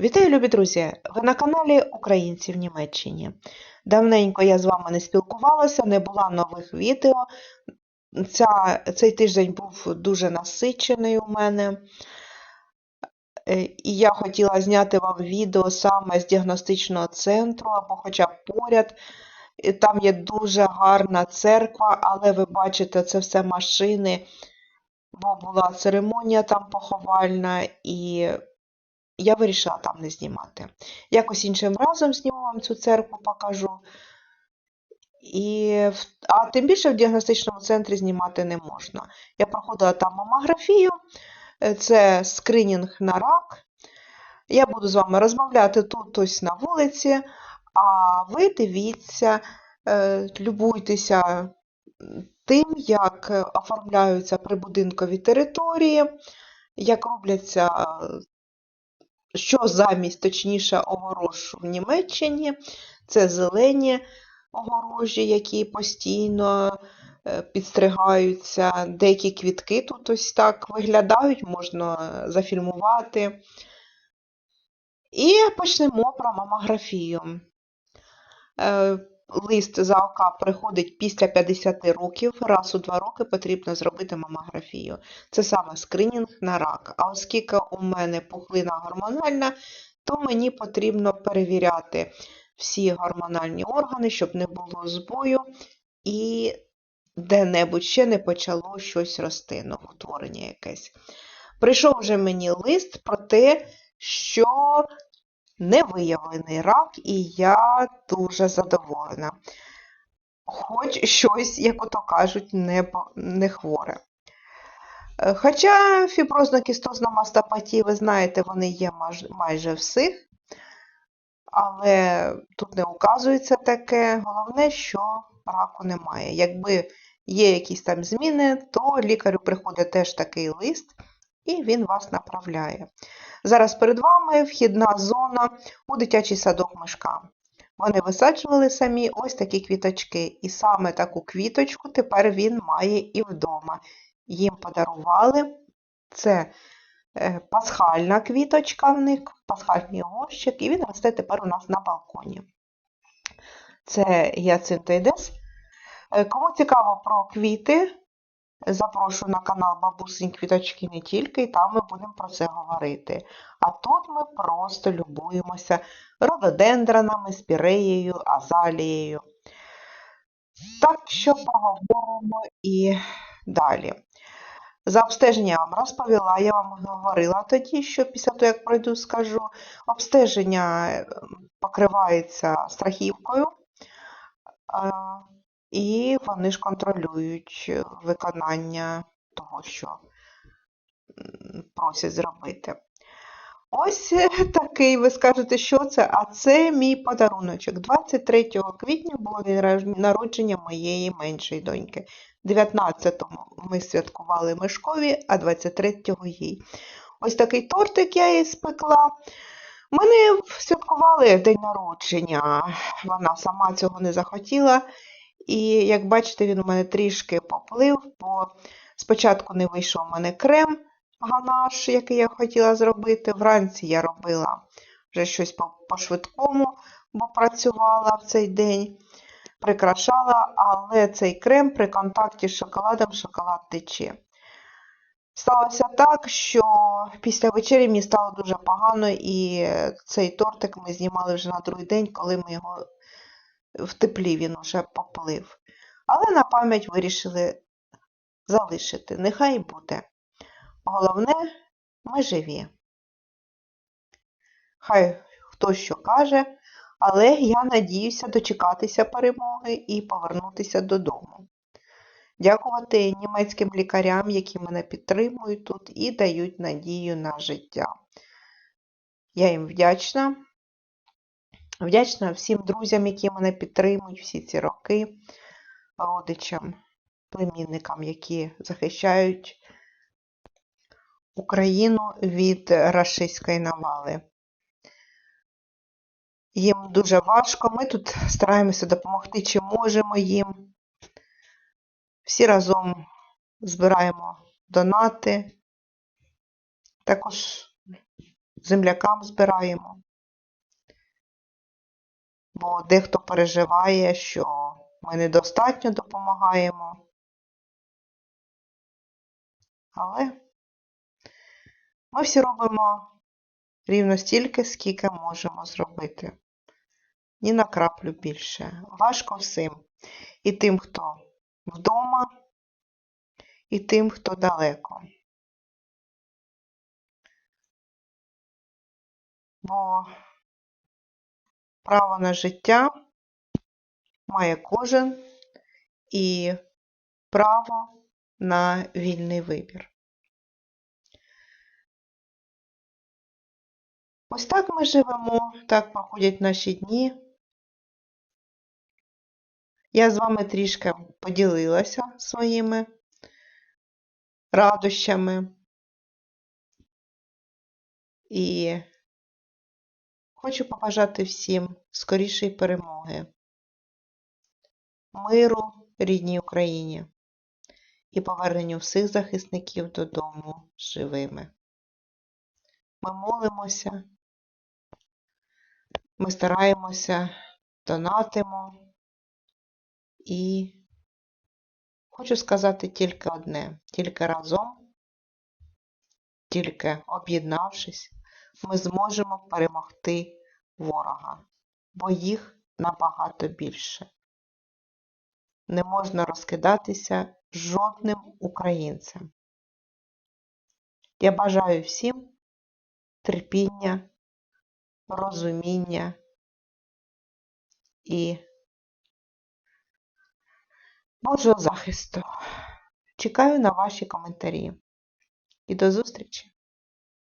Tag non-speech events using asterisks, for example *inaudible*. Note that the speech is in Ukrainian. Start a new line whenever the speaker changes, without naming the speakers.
Вітаю, любі друзі! Ви на каналі Українці в Німеччині. Давненько я з вами не спілкувалася, не була нових відео. Ця, цей тиждень був дуже насичений у мене. Е, І я хотіла зняти вам відео саме з діагностичного центру або хоча б поряд. Там є дуже гарна церква, але ви бачите, це все машини, бо була церемонія там поховальна, і я вирішила там не знімати. Якось іншим разом зніму вам цю церкву, покажу. І, а тим більше в діагностичному центрі знімати не можна. Я проходила там мамографію, е, це скринінг на рак. Я буду з вами розмовляти тут ось на вулиці, а ви дивіться, е, любуйтеся тим, як оформляються прибудинкові території, як робляться е, що замість, точніше, огорож в Німеччині. Це зелені огорожі, які постійно е, підстригаються. Деякі квітки тут ось так виглядають, можна зафільмувати. І почнемо про мамографію. Лист за ОК приходить після 50 років, раз у 2 роки потрібно зробити мамографію. Це саме скринінг на рак. А оскільки у мене пухлина гормональна, то мені потрібно перевіряти всі гормональні органи, щоб не було збою і де-небудь ще не почало щось рости, новоутворення якесь. Прийшов вже мені лист про те, що не виявлений рак, і я дуже задоволена. Хоч щось, як ото кажуть, не, не хворе. Е, Хоча фіброзно-кістозна мастопатія, ви знаєте, вони є майже всіх, але тут не указується таке. Головне, що раку немає. Якби є якісь там зміни, то лікарю приходить теж такий лист, і він вас направляє. Зараз перед вами вхідна зона у дитячий садок мишка. Вони висаджували самі ось такі квіточки, і саме таку квіточку тепер він має і вдома. Їм подарували це е, пасхальна квіточка в них, пасхальний горщик, і він росте тепер у нас на балконі. Це гіацинтоїдес. Е, Кому цікаво про квіти, запрошую на канал Бабусині квіточки не тільки, і там ми будемо про це говорити. А тут ми просто любуємося рододендронами, спіреєю, азалією. Так що поговоримо і далі. За обстеження я вам розповіла, я вам говорила тоді, що після того, як пройду, скажу. Обстеження е, покривається страхівкою, е, і вони ж контролюють е, виконання того, що просять зробити. Ось е, *laughs* такий, ви скажете, що це? А це мій подаруночок. 23 квітня було день народження моєї меншої доньки. 19-му ми святкували Мишкові, а 23-го їй. Ось такий тортик я їй спекла. Ми не святкували день народження, вона сама цього не захотіла. І як бачите, він у мене трішки поплив, бо спочатку не вийшов у мене крем ганаш, який я хотіла зробити. Вранці я робила вже щось по, по швидкому, бо працювала в цей день, прикрашала, але цей крем при контакті з шоколадом шоколад тече. Сталося так, що після вечері мені стало дуже погано, і цей тортик ми знімали вже на другий день, коли ми його в теплі він уже поплив. Але на пам'ять вирішили залишити. Нехай буде. Головне, ми живі. Хай хто що каже, але я надіюся дочекатися перемоги і повернутися додому. Дякувати німецьким лікарям, які мене підтримують тут і дають надію на життя. Я їм вдячна. Вдячна всім друзям, які мене підтримують всі ці роки, родичам, племінникам, які захищають Україну від рашистської навали. Їм дуже важко. Ми тут стараємося допомогти, чи можемо їм. Всі разом збираємо донати. Також землякам збираємо. Бо дехто переживає, що ми недостатньо допомагаємо. Але ми всі робимо рівно стільки, скільки можемо зробити. Ні на краплю більше. Важко всім. І тим, хто вдома, і тим, хто далеко. Бо право на життя має кожен і право на вільний вибір. Ось так ми живемо, так проходять наші дні. Я з вами трішки поділилася своїми радощами. І хочу побажати всім скорішої перемоги, миру рідній Україні і поверненню всіх захисників додому живими. Ми молимося, ми стараємося, донатимо. І хочу сказати тільки одне: тільки разом, тільки об'єднавшись, ми зможемо перемогти ворога, бо їх набагато більше. Не можна розкидатися жодним українцем. Я бажаю всім терпіння, розуміння і Божого захисту. Чекаю на ваші коментарі. І до зустрічі!